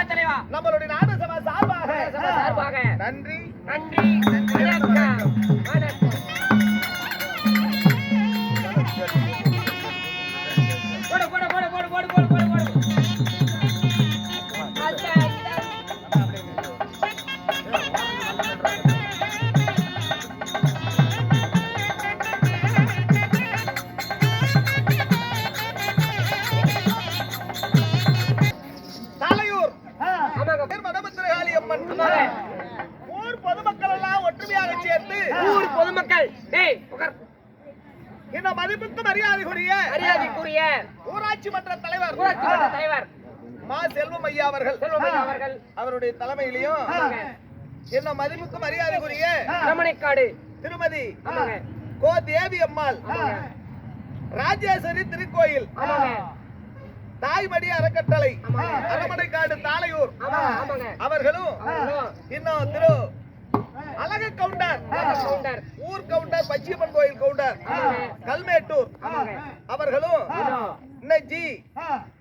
தலைவா. நம்மளுடைய நாடசபா சார்பாக. நன்றி. நன்றி. பொதுமக்கள் டேய் உட்கார் இந்த மதிப்புக்கு மரியாதைக்குரிய மரியாதைக்குரிய ஊராட்சி மன்ற தலைவர். ஊராட்சி மன்ற தலைவர். மா செல்வம் ஐயா அவர்கள். செல்வமணி அவர்கள். அவருடைய தலைமையிலையும். என்ன மதிப்புக்கு மரியாதைக்குரிய ரமணிக்காடு. திருமதி கோ தேவி அம்மாள். ராஜேஸ்வரி திருக்கோயில். தாய்மடி அறக்கட்டளை. அரமணைக்காடு தாளையூர். அவர்களும். இன்னும் திரு அழகு கவுண்டர். கவுண்டர். ஊர் கவுண்டர் பச்சியம்மன் கோயில் கவுண்டர். கல்மேட்டூர். அவர்களும் ஜி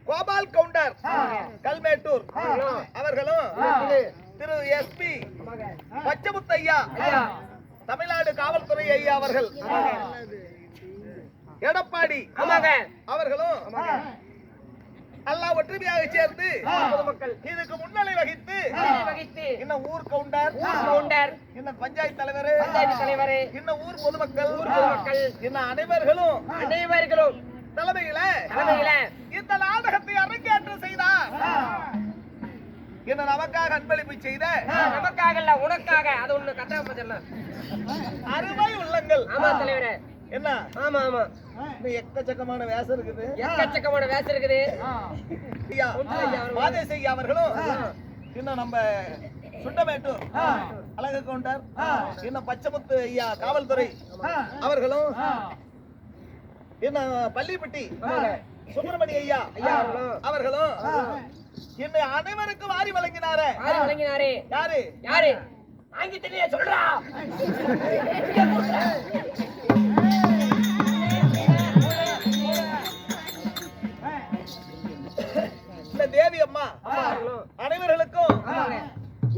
கோபால் கவுண்டர். கல்மேட்டூர். அவர்களும் திரு- எஸ்பி பச்சமுத்தையா. ஐயா தமிழ்நாடு காவல்துறை ஐயா அவர்கள். எடப்பாடி. அவர்களும் எல்லாம் ஒற்றுமையாக சேர்ந்து பொதுமக்கள் இதுக்கு முன்னிலை வகித்து இன்னும் ஊர் கவுண்டர். ஊர் கவுண்டர். இன்னும் பஞ்சாயத்து தலைவர். பஞ்சாயத்து தலைவர். இன்னும் ஊர் பொதுமக்கள். ஊர் பொதுமக்கள். இன்னும் அனைவர்களும். அனைவர்களும். தலைமையில. தலைமையில. இந்த நாடகத்தை அரங்கேற்றம் செய்தார். என்ன நமக்காக அன்பளிப்பு செய்த. நமக்காக இல்ல உனக்காக. அது ஒண்ணு சொல்லலாம் அருமை உள்ளங்கள். ஆமா தலைவரே. என்ன? ஆமா ஆமா. எக்கச்சக்கமான வேஷம் இருக்குது. எக்கச்சக்கமான வேஷம் இருக்குது. ஐயா அவர்களும் இன்னும் நம்ம சுண்டமேட்டூர் அழகு கவுண்டர் இன்னும் பச்சைமுத்து ஐயா காவல்துறை அவர்களும் இன்னும் பள்ளிப்பட்டி சுப்பிரமணிய ஐயா ஐயா அவர்களும். இன்னும் அனைவருக்கும் வாரி வழங்கினாரே. வழங்கினாரே. யாரு? யாரு? வாங்கி தெரிய சொல்றா அனைவர்களுக்கும்.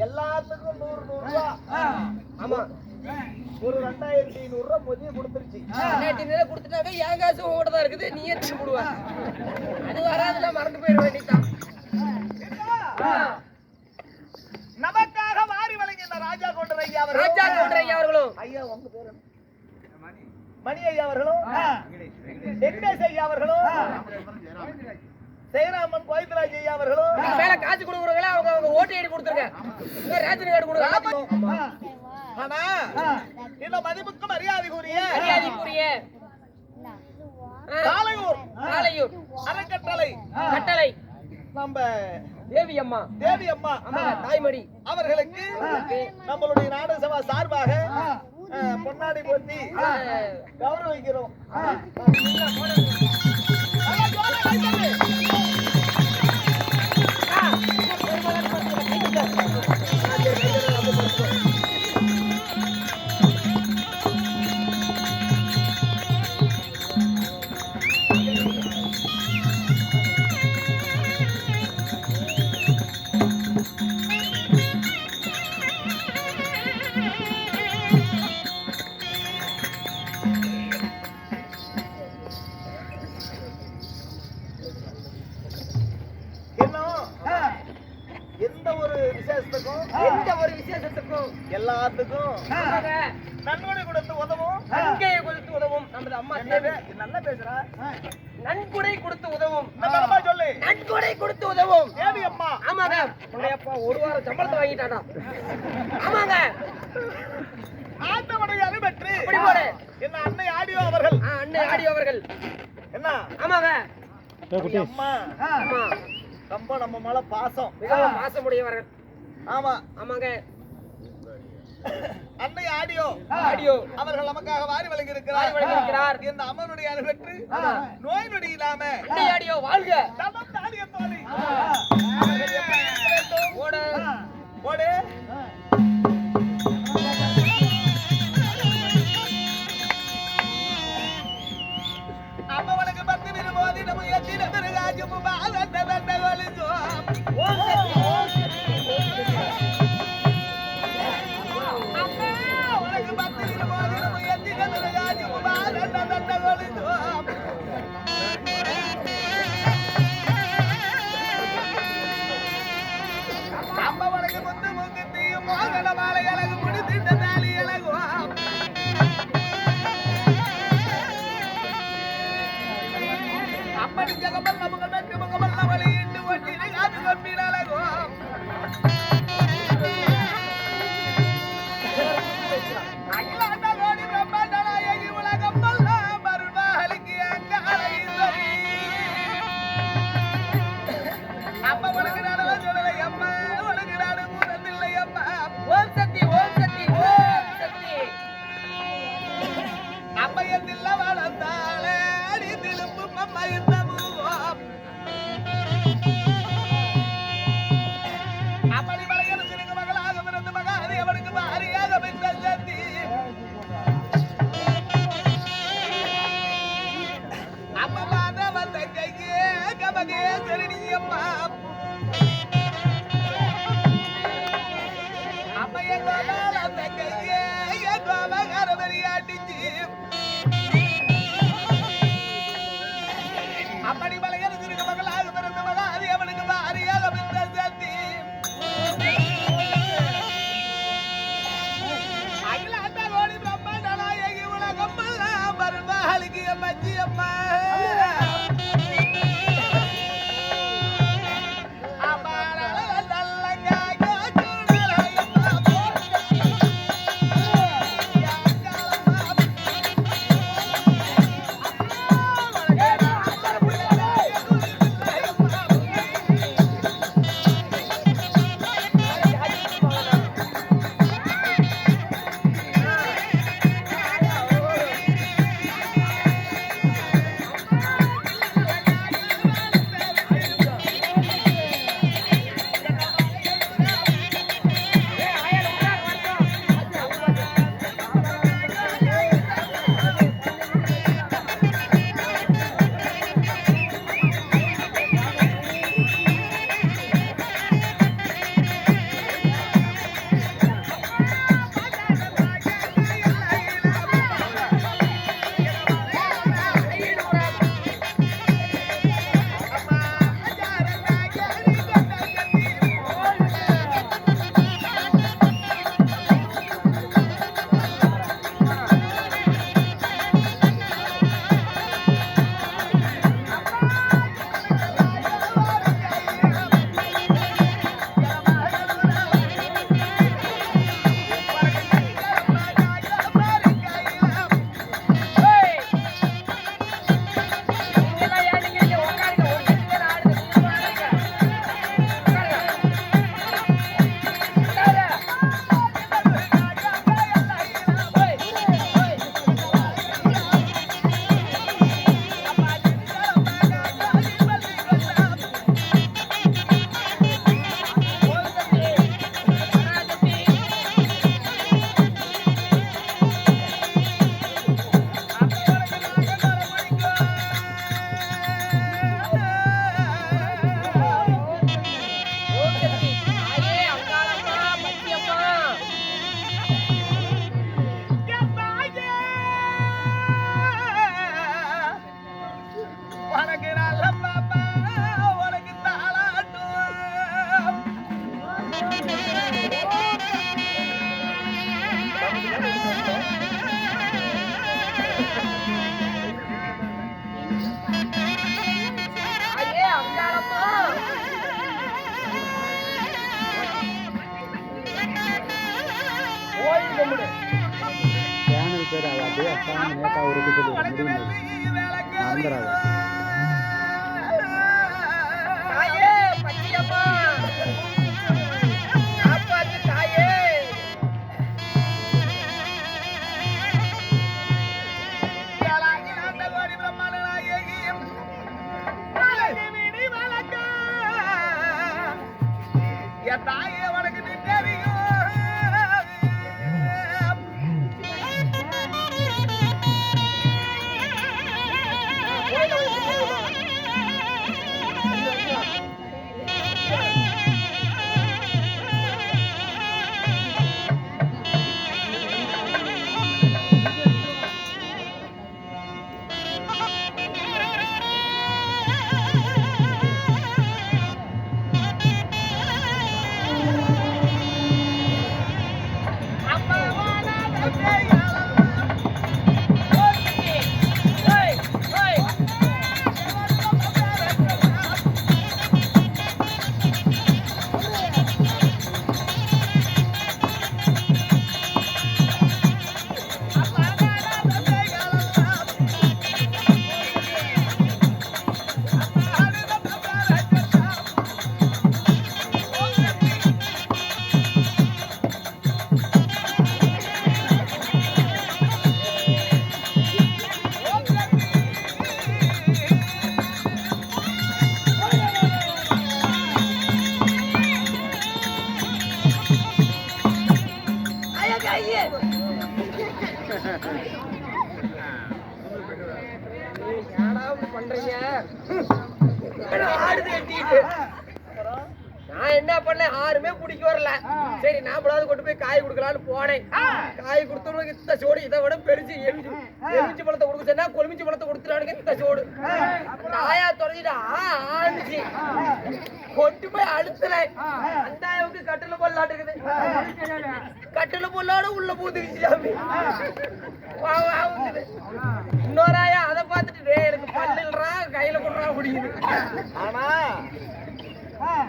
எல்லாத்துக்கும் நூறு நூறு ரூபா. ஆமா. ஒரு ரெண்டாயிரத்தி ஐநூறு ரூபா மொழியை கொடுத்துருச்சு ரெண்டாயிரத்தி ஐநூறு கொடுத்துட்டாங்க என் காசு உங்ககிட்ட தான் இருக்குது நீ எடுத்து போடுவ அது வராதுல மறந்து போயிட வேண்டியதான் நமக்காக வாரி வழங்கின ராஜா கொண்டர் ஐயா அவர்கள். ராஜா கவுண்டர் ஐயா அவர்களும். ஐயா உங்க பேரு? மணி. ஐயா அவர்களும்? வெங்கடேஷ் ஐயா அவர்களும்? ஜெயராமன் கோவிந்தராஜ் ஐயா அவர்களும் மேல காசு கொடுக்குறவங்கள அவங்க அவங்க ஓட்டு ஐடி கொடுத்துருங்க. ரேஷன் கார்டு கொடுங்க ஆனா இந்த மதிப்புக்கு மரியாதைக்குரிய. மரியாதைக்குரிய. காலையூர் காலையூர் அறக்கட்டளை. கட்டளை. நம்ம தேவி அம்மா தேவி அம்மா தாய்மடி. அவர்களுக்கு நம்மளுடைய நாடு சபா சார்பாக பொன்னாடி போட்டி கௌரவிக்கிறோம். விசேஷத்துக்கும் எல்லாத்துக்கும் நன்கொடை கொடுத்து உதவும். நன்கொடை கொடுத்து உதவும். நமது அம்மா தேவி. என்னது? நல்லா பேசுறா. நன்கொடை கொடுத்து உதவும். நம்ம அம்மா சொல்லு. நன்கொடை கொடுத்து உதவும். தேவி அம்மா. ஆமாங்க. உன்னையப்பா ஒரு வாரம் சம்பளத்தை வாங்கிட்டாடா ஆமாங்க. ஆட்டவடை அனுபெற்று அப்படி போடு. என்ன அன்னை ஆடியோ அவர்கள்? ஆ, அண்ணன் ஆடி அவர்கள். என்ன? ஆமாங்க. அம்மா. ரொம்ப நம்ம மேல பாசம். மிகவும் பாசமுடையவர்கள். ஆமா ஆமாங்க. அன்னை ஆடியோ. ஆடியோ. அவர்கள் நமக்காக வாரி வழங்கி இருக்கிறார் வழங்கியிருக்கிறார். இந்த அமருடைய அறுபற்று நோய் நொடி இல்லாம. அன்னை ஆடியோ வாழ்க. ஆடிய தோழி ஓடு. ஓடு. அம்மவளுக்கு பத்து விரும்போதி நம்ம எத்தின aleluia. 你们 சேனல் பேர் அது அப்படியே அசாமி நேட்டா ஒரு முடியும் மறந்துடாது. எட்டிட்டு? நான் என்ன பண்ணேன் யாருமே பிடிக்க வரல. சரி நாமளாவது கொண்டு போய் காய் கொடுக்கலாம்னு போனேன். காய் கொடுத்தவனுக்கு இந்த சோடு இதை விட பெருசு எலுமிச்சு எலுமிச்சு பழத்தை கொடுக்க சொன்னா கொலுமிச்சு பழத்தை கொடுத்துறானுங்க இந்த சோடு. நாயா தொலைஞ்சிட்டு ஆண்டுச்சு கொண்டு போய் அழுத்துறேன் அந்த ஆயாவுக்கு கட்டில போடலாட்டு இருக்குது. கட்டில போடலாடு உள்ள பூத்துக்கிச்சு சாமி. இன்னொரு ஆயா அதை பார்த்துட்டு எனக்கு பல்லுறா பிடிக்குது ஆனா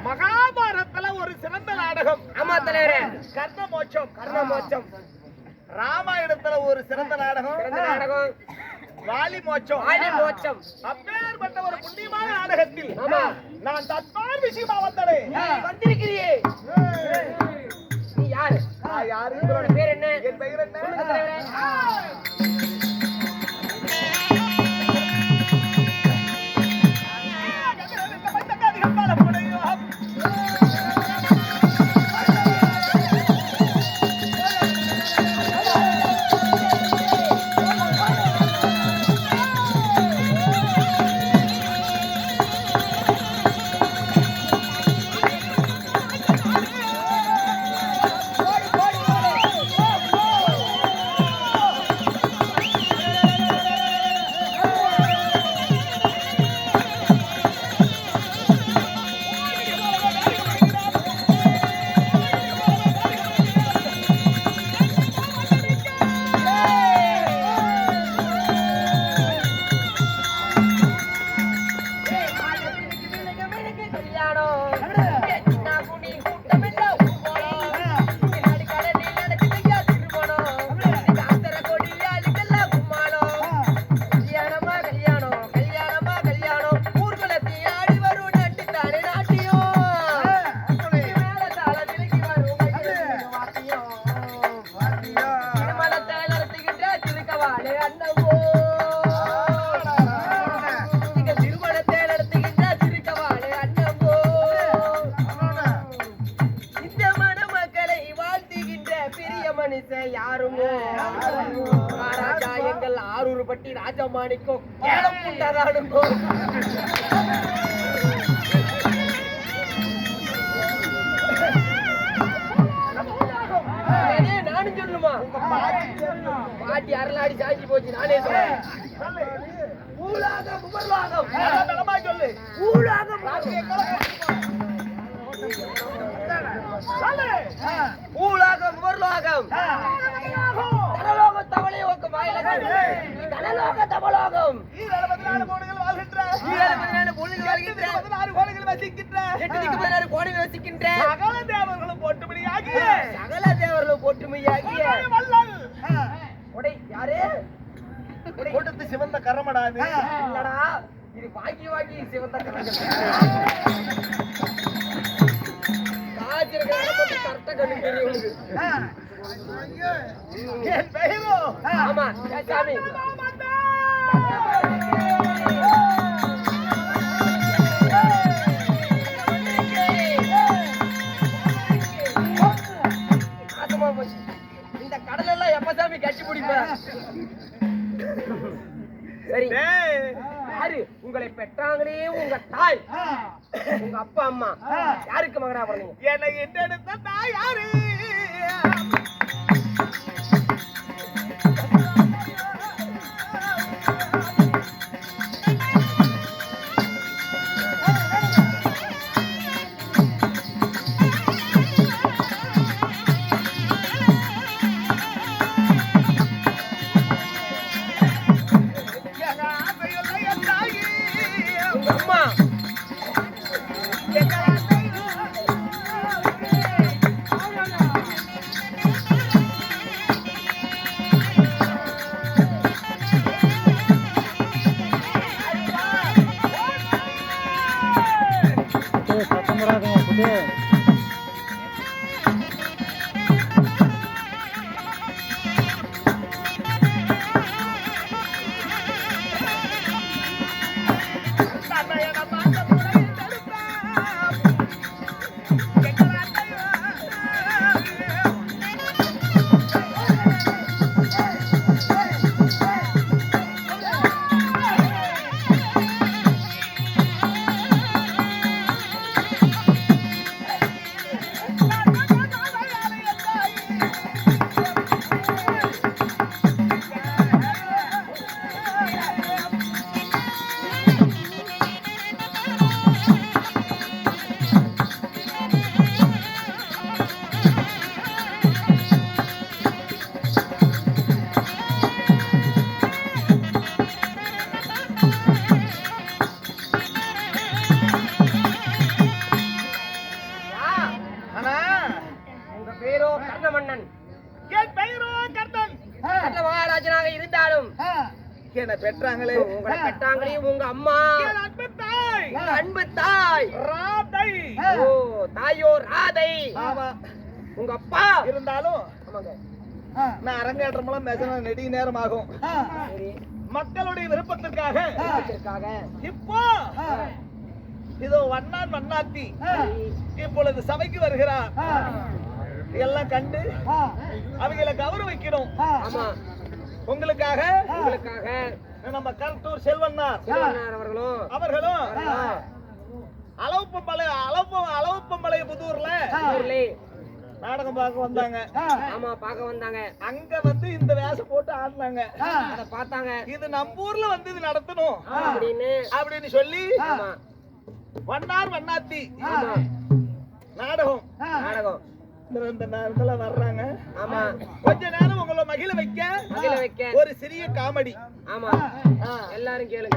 மகாபாரதத்துல ஒரு சிறந்த நாடகம். ஆமா தலைவரே. கர்ண மோட்சம் கர்ண மோட்சம் ராமாயணத்துல ஒரு சிறந்த நாடகம். பிறந்த நாடகம். வாலி மோட்சம் ஆயுத மோட்சம் அப்பேற்பட்ட ஒரு புண்ணியமான நாடகத்தில் ஆமா. நான் தத்மார் விஷயமா வந்தனே வந்திருக்கிறியே. நீ யாரு? நான் யாரு? பேர் என்ன? என் பெயர் என்ன? புண்டதானுங்கோ. அதே நானும் சொல்லுமா பாட்டி அரலாடி சாஞ்சி போச்சு நானே சொல்றேன். ஊழாகம் உபர்வாகம் சொல்லு. ஊழாகம் ஊழாகம் உபர்வாகம் கோடி வசிக்கின்ற. சகல தேவர்களும் போட்டுபடியாகிய சகல தேவர்களும் உடை யாரு? உடை. கொடுத்து சிவந்த இல்லடா. இது வாங்கி வாங்கி சிவந்த கணக்கு காய்ச்சிருக்கிற கரெக்டா கண்ணு தெரியும் ஆமா சாமி இந்த கடல் எல்லாம் எப்ப சாமி கட்டி பிடிப்ப சரி யாரு? உங்களை பெற்றாங்களே உங்க தாய். உங்க அப்பா அம்மா. யாருக்கு மகனா பிறந்தீங்க? தாய் யாரு? 对。பெத்தாங்களே உங்களை பெற்றாங்களையும் உங்க அம்மா. அன்பு தாய். ராதை. ஓ தாயோ ராதை. உங்க அப்பா. இருந்தாலும் நான் அரங்கேற்றமெல்லாம் மெசன நெடிய நேரம் ஆகும் மக்களுடைய விருப்பத்திற்காக இப்போ இதோ வண்ணான் வண்ணாத்தி இப்பொழுது சபைக்கு வருகிறார். எல்லாம் கண்டு அவங்களை கௌரவிக்கணும். ஆமா. உங்களுக்காக? உங்களுக்காக. நம்ம கருத்தூர் செல்வன்னார். அவர்களும் அவர்களும் அளவுப்பம்பளை அளவு அளவுப்பம்பளை புதூர்ல? நாடகம் பார்க்க வந்தாங்க. ஆமா பார்க்க வந்தாங்க. அங்க வந்து இந்த வேஷம் போட்டு ஆடினாங்க. அத பார்த்தாங்க. இது நம்ம ஊர்ல வந்து இது நடத்தணும். அப்படின்னு. அப்படின்னு சொல்லி வண்ணார் வண்ணாத்தி. நாடகம். நாடகம். இந்த- நேரத்துல வர்றாங்க. ஆமா. கொஞ்ச நேரம் உங்களை மகிழ வைக்க. மகிழ வைக்க. ஒரு சிறிய காமெடி. ஆமா. எல்லாரும் கேளுங்க.